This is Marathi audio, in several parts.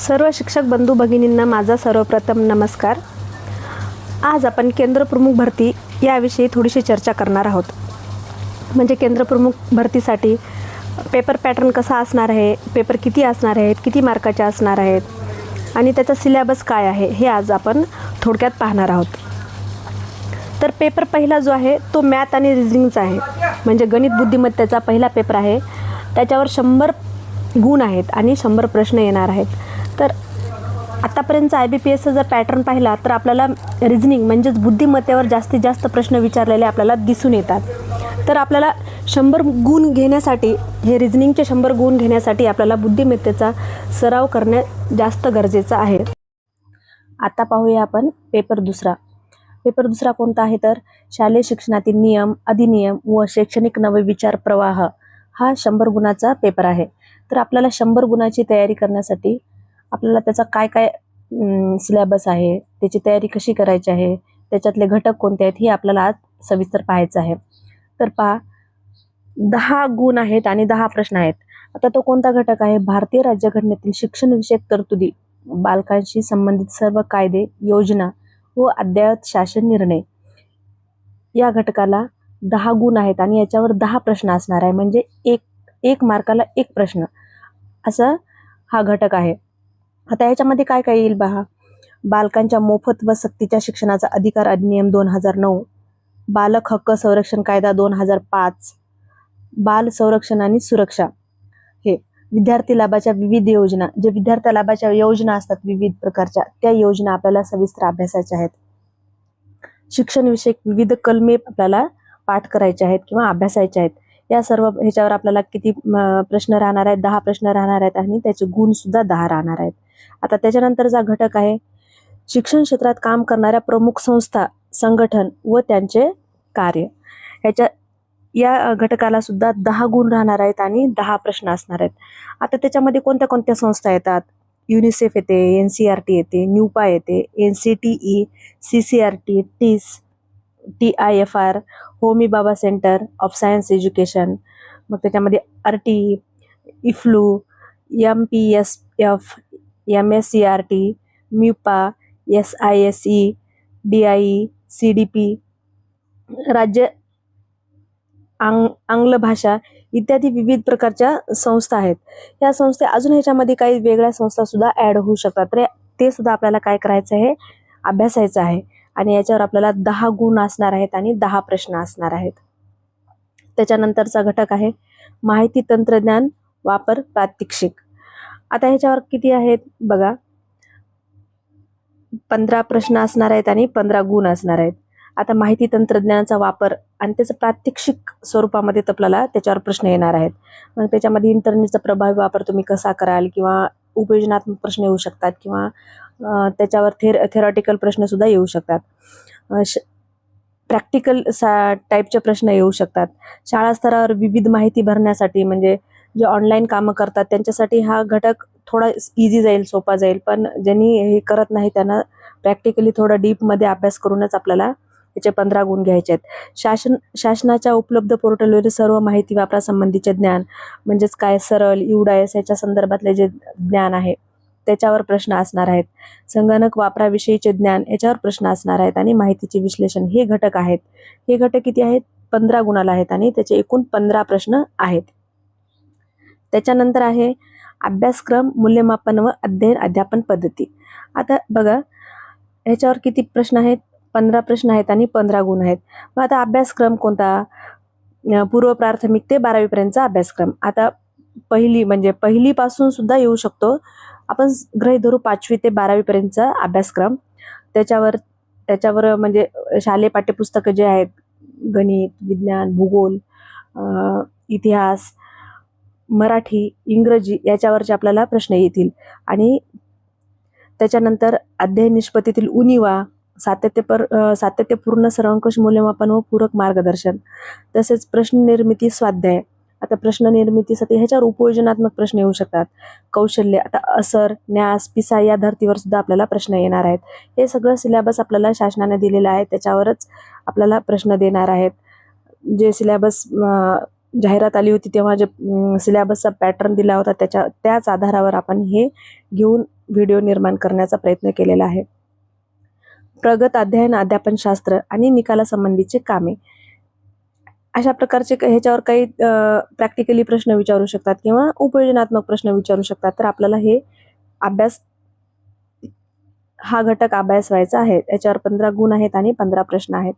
सर्व शिक्षक बंधू भगिनींना माझा सर्वप्रथम नमस्कार. आज आपण केंद्रप्रमुख भरती याविषयी थोडीशी चर्चा करणार आहोत. म्हणजे केंद्रप्रमुख भरतीसाठी पेपर पॅटर्न कसा असणार आहे पेपर किती असणार आहेत किती मार्काचे असणार आहेत आणि त्याचा सिलेबस काय आहे हे आज आपण थोडक्यात पाहणार आहोत. तर पेपर पहिला जो आहे तो मॅथ आणि रिजनिंगचा आहे. म्हणजे गणित बुद्धिमत्तेचा पहिला पेपर आहे. त्याच्यावर शंभर गुण आहेत आणि शंभर प्रश्न येणार आहेत. तर आतापर्यंतचा आय बी पी एसचा जर पॅटर्न पाहिला तर आपल्याला रिझनिंग म्हणजेच बुद्धिमत्तेवर जास्तीत जास्त प्रश्न विचारलेले आपल्याला दिसून येतात. तर आपल्याला शंभर गुण घेण्यासाठी हे रिझनिंगचे शंभर गुण घेण्यासाठी आपल्याला बुद्धिमत्तेचा सराव करणे जास्त गरजेचं आहे. आता पाहूया आपण पेपर दुसरा. पेपर दुसरा कोणता आहे तर शालेय शिक्षणातील नियम अधिनियम व शैक्षणिक नवे विचार प्रवाह हा शंभर गुणाचा पेपर आहे. तर आपल्याला शंभर गुणाची तयारी करण्यासाठी आपल्याला त्याचा काय काय सिलेबस आहे त्याची तयारी कशी करायची आहे त्याच्यातले घटक कोणते आहेत हे आपल्याला आज सविस्तर पाहायचं आहे. तर पहा दहा गुण आहेत आणि दहा प्रश्न आहेत. आता तो कोणता घटक आहे? भारतीय राज्यघटनेतील शिक्षणविषयक तरतुदी बालकांशी संबंधित सर्व कायदे योजना व अद्ययावत शासन निर्णय. या घटकाला दहा गुण आहेत आणि याच्यावर दहा प्रश्न असणार आहे. म्हणजे एक एक मार्काला एक प्रश्न. असा हा घटक आहे. आता याच्यामध्ये काय काय येईल पहा बालकांच्या मोफत व सक्तीच्या शिक्षणाचा अधिकार अधिनियम दोन हजार नऊ. बालक हक्क संरक्षण कायदा दोन हजार पाच. बाल संरक्षण आणि सुरक्षा. हे विद्यार्थी लाभाच्या विविध योजना जे विद्यार्थी लाभाच्या योजना असतात विविध प्रकारच्या त्या योजना आपल्याला सविस्तर अभ्यासाच्या आहेत. शिक्षणविषयक विविध कलमे आपल्याला पाठ करायचे आहेत किंवा अभ्यासायचे आहेत. या सर्व ह्याच्यावर आपल्याला किती प्रश्न राहणार आहेत? दहा प्रश्न राहणार आहेत आणि त्याचे गुण सुद्धा दहा राहणार आहेत. आता त्याच्यानंतरचा घटक आहे. शिक्षण क्षेत्रात काम करणाऱ्या प्रमुख संस्था संघटन व त्यांचे कार्य. ह्याच्या या घटकाला सुद्धा दहा गुण राहणार आहेत आणि दहा प्रश्न असणार आहेत. आता त्याच्यामध्ये कोणत्या कोणत्या संस्था येतात? युनिसेफ येते एन सी आर टी येते न्यूपा येते N C T E C C R T TISS T I F R Homi Bhabha centre of science education मग त्याच्यामध्ये R T EFLU M P S F M S C R T म्युपा S I S E D I E C P D राज्य आंग आंग्ल भाषा इत्यादी विविध प्रकारच्या संस्था आहेत. या संस्था अजून ह्याच्यामध्ये काही वेगळ्या संस्थासुद्धा ॲड होऊ शकतात. तर ते सुद्धा आपल्याला काय करायचं आहे? अभ्यासायचं आहे. आणि याच्यावर आपल्याला दहा गुण असणार आहेत आणि दहा प्रश्न असणार आहेत. त्याच्यानंतरचा घटक आहे माहिती तंत्रज्ञान वापर प्रात्यक्षिक. आता ह्याच्यावर किती आहेत? बघा. पंधरा प्रश्न असणार आहेत आणि पंधरा गुण असणार आहेत. आता माहिती तंत्रज्ञानाचा वापर आणि त्याचं प्रात्यक्षिक स्वरूपामध्ये आपल्याला त्याच्यावर प्रश्न येणार आहेत. मग त्याच्यामध्ये इंटरनेटचा प्रभावी वापर तुम्ही कसा कराल किंवा उपयोजनात्मक प्रश्न येऊ शकतात किंवा त्याच्यावर थेर थेरॉटिकल प्रश्नसुद्धा येऊ शकतात. श प्रॅक्टिकल सा टाईपचे प्रश्न येऊ शकतात. शाळा स्तरावर विविध माहिती भरण्यासाठी म्हणजे जे ऑनलाईन कामं करतात त्यांच्यासाठी हा घटक थोडा इझी जाईल सोपा जाईल. पण ज्यांनी हे करत नाही त्यांना प्रॅक्टिकली थोडं डीपमध्ये अभ्यास करूनच आपल्याला त्याचे पंधरा गुण घ्यायचे आहेत. शासन शासनाच्या उपलब्ध पोर्टलवरील सर्व माहिती वापरासंबंधीचे ज्ञान म्हणजेच काय सरळ युडायस याच्या संदर्भातले जे ज्ञान आहे त्याच्यावर प्रश्न असणार आहेत. संगणक वापराविषयीचे ज्ञान याच्यावर प्रश्न असणार आहेत आणि माहितीचे विश्लेषण हे घटक आहेत. हे घटक किती आहेत? पंधरा गुणाला आहेत आणि त्याचे एकूण पंधरा प्रश्न आहेत. त्याच्यानंतर आहे अभ्यासक्रम मूल्यमापन व अध्ययन अध्यापन पद्धती. आता बघा ह्याच्यावर किती प्रश्न आहेत? पंधरा प्रश्न आहेत आणि पंधरा गुण आहेत. मग आता अभ्यासक्रम कोणता? पूर्व प्राथमिक ते बारावीपर्यंतचा अभ्यासक्रम. आता पहिली म्हणजे पहिलीपासून सुद्धा येऊ शकतो. आपण ग्रही धरू पाचवी ते बारावीपर्यंतचा अभ्यासक्रम. त्याच्यावर त्याच्यावर म्हणजे शालेय पाठ्यपुस्तकं जे आहेत गणित विज्ञान भूगोल इतिहास मराठी इंग्रजी याच्यावरचे आपल्याला प्रश्न येतील. आणि त्याच्यानंतर अध्याय निष्पत्तीतील उनिवा सातत्यपर सातत्यपूर्ण सर्वंकष मूल्यमापन व पूरक मार्गदर्शन तसेच प्रश्न निर्मिती स्वाध्याय. आता प्रश्न निर्मितीसाठी ह्याच्यावर उपयोजनात्मक प्रश्न येऊ शकतात. कौशल्य आता असर न्यास पिसा या धर्तीवर सुद्धा आपल्याला प्रश्न येणार आहेत. हे सगळं सिलेबस आपल्याला शासनाने दिलेलं आहे. त्याच्यावरच आपल्याला प्रश्न देणार आहेत. जे सिलेबस जाहिरात आली होती तेव्हा जे सिलेबसचा पॅटर्न दिला होता त्याच्या त्याच आधारावर आपण हे घेऊन व्हिडिओ निर्माण करण्याचा प्रयत्न केलेला आहे. प्रगत अध्ययन अध्यापनशास्त्र आणि निकालासंबंधीचे कामे. अशा प्रकारचे क- ह्याच्यावर काही प्रॅक्टिकली प्रश्न विचारू शकतात किंवा उपयोजनात्मक प्रश्न विचारू शकतात. तर आपल्याला हे अभ्यास हा घटक अभ्यास व्हायचा आहे. याच्यावर पंधरा गुण आहेत आणि पंधरा प्रश्न आहेत.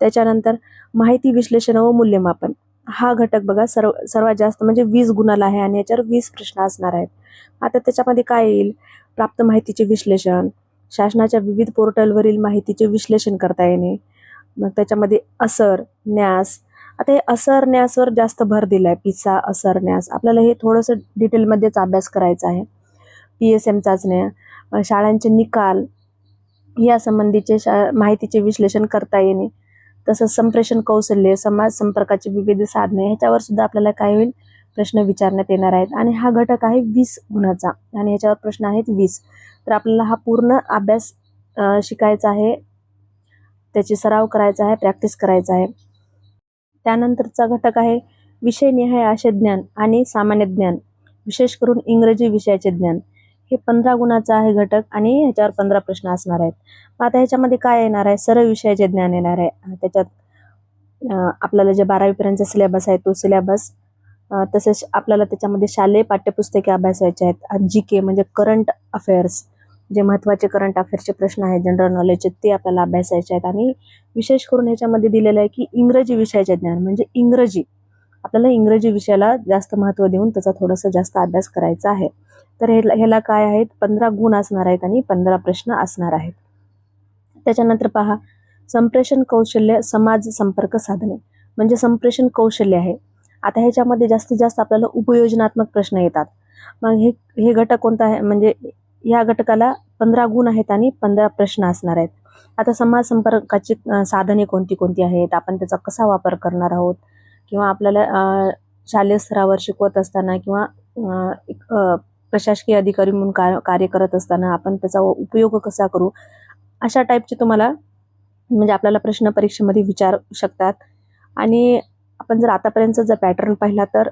त्याच्यानंतर माहिती विश्लेषण व मूल्यमापन. हा घटक बघा सर्व सर्वात जास्त म्हणजे वीस गुणाला आहे आणि याच्यावर वीस प्रश्न असणार आहेत. आता त्याच्यामध्ये काय येईल? प्राप्त माहितीचे विश्लेषण. शासनाच्या विविध पोर्टलवरील माहितीचे विश्लेषण करता येणे. मग त्याच्यामध्ये असर न्यास. आता हे असर न्यासवर जास्त भर दिला आहे पिसा असर न्यास. आपल्याला हे थोडंसं डिटेलमध्येच अभ्यास करायचा आहे. पी एस एम चाचण्या शाळांचे निकाल या संबंधीचे शा माहितीचे विश्लेषण करता येणे. तसंच संप्रेषण कौशल्य समाज संपर्काची विविध साधने ह्याच्यावर सुद्धा आपल्याला काय होईल? प्रश्न विचारण्यात येणार आहेत. आणि हा घटक आहे वीस गुणाचा. आणि ह्याच्यावर प्रश्न आहेत वीस. तर आपल्याला हा पूर्ण अभ्यास शिकायचा आहे. त्याची सराव करायचा आहे प्रॅक्टिस करायचा आहे. त्यानंतरचा घटक आहे विषयनिहाय असे ज्ञान आणि सामान्य ज्ञान. विशेष करून इंग्रजी विषयाचे ज्ञान. हे पंधरा गुणाचा आहे घटक आणि ह्याच्यावर पंधरा प्रश्न असणार आहेत. मग आता ह्याच्यामध्ये काय येणार आहे? सरळ विषयाचे ज्ञान येणार आहे. त्याच्यात आपल्याला जे बारावीपर्यंतचा सिलेबस आहे तो सिलेबस तसेच आपल्याला त्याच्यामध्ये शालेय पाठ्यपुस्तके अभ्यासायचे आहेत. जी के म्हणजे करंट अफेअर्स जे महत्त्वाचे करंट अफेअर्सचे प्रश्न आहेत जनरल नॉलेजचे ते आपल्याला अभ्यासायचे आहेत. आणि विशेष करून ह्याच्यामध्ये दिलेलं आहे की इंग्रजी विषयाचे ज्ञान म्हणजे इंग्रजी. आपल्याला इंग्रजी विषयाला जास्त महत्त्व देऊन त्याचा थोडासा जास्त अभ्यास करायचा आहे. तर हे ह्याला काय आहेत? पंधरा गुण असणार आहेत आणि पंधरा प्रश्न असणार आहेत. त्याच्यानंतर पहा संप्रेषण कौशल्य समाज संपर्क साधने म्हणजे संप्रेषण कौशल्य आहे. आता ह्याच्यामध्ये जास्तीत जास्त आपल्याला उपयोजनात्मक प्रश्न येतात. मग हे हे घटक कोणता आहे? म्हणजे या घटकाला पंधरा गुण आहेत आणि पंधरा प्रश्न असणार आहेत. आता समाज संपर्काची साधने कोणती कोणती आहेत? आपण त्याचा कसा वापर करणार आहोत? किंवा आपल्याला शालेय स्तरावर शिकवत असताना किंवा एक प्रशासकीय अधिकारी म्हणून का कार्य करत असताना आपण त्याचा उपयोग कसा करू? अशा टाईपचे तुम्हाला म्हणजे आपल्याला प्रश्न परीक्षेमध्ये विचारू शकतात. आणि आपण जर आतापर्यंतचा जर पॅटर्न पाहिला तर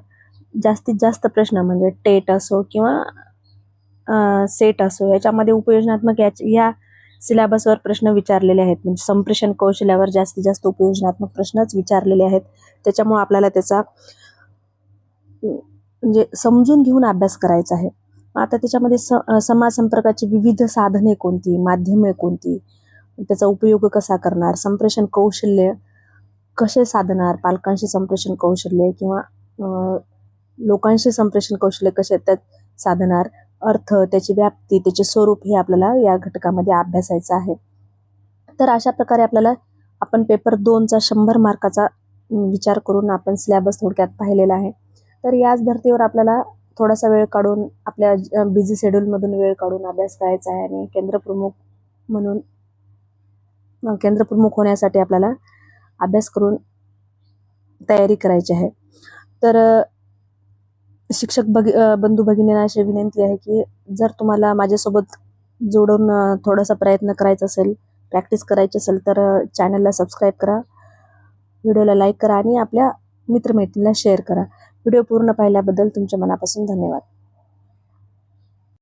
जास्तीत जास्त प्रश्न म्हणजे टेट असो किंवा सेट असो याच्यामध्ये उपयोजनात्मक याच या सिलेबसवर प्रश्न विचारलेले आहेत. म्हणजे संप्रेषण कौशल्यावर जास्तीत जास्त उपयोजनात्मक प्रश्नच विचारलेले आहेत. त्याच्यामुळे आपल्याला त्याचा म्हणजे समजून घेऊन अभ्यास करायचा आहे. आता त्याच्यामध्ये स समाज संपर्काची विविध साधने कोणती? माध्यमे कोणती? त्याचा उपयोग कसा करणार? संप्रेषण कौशल्य कसे साधणार? पालकांशी संप्रेषण कौशल्य किंवा लोकांशी संप्रेषण कौशल्य कसे त्यात साधणार? अर्थ त्याची व्याप्ती त्याचे स्वरूप हे आपल्याला या घटकामध्ये अभ्यासायचं आहे. तर अशा प्रकारे आपल्याला आपण पेपर दोनचा शंभर मार्काचा विचार करून आपण सिलॅबस थोडक्यात पाहिलेला आहे. तर याच धर्तीवर आपल्याला थोडासा वेळ काढून आपल्या बिझी शेड्यूलमधून वेळ काढून अभ्यास करायचा आहे आणि केंद्रप्रमुख म्हणून केंद्रप्रमुख होण्यासाठी आपल्याला अभ्यास करून तयारी करायची आहे. तर शिक्षक बघ बंधू भगिनींना अशी विनंती आहे की जर तुम्हाला माझ्यासोबत जोडून थोडासा प्रयत्न करायचा असेल प्रॅक्टिस करायची असेल तर चॅनलला सबस्क्राईब करा. व्हिडिओला लाईक करा आणि आपल्या मित्रमैत्रिणीला शेअर करा. व्हिडिओ पूर्ण पाहिल्याबद्दल तुमच्या मनापासून धन्यवाद.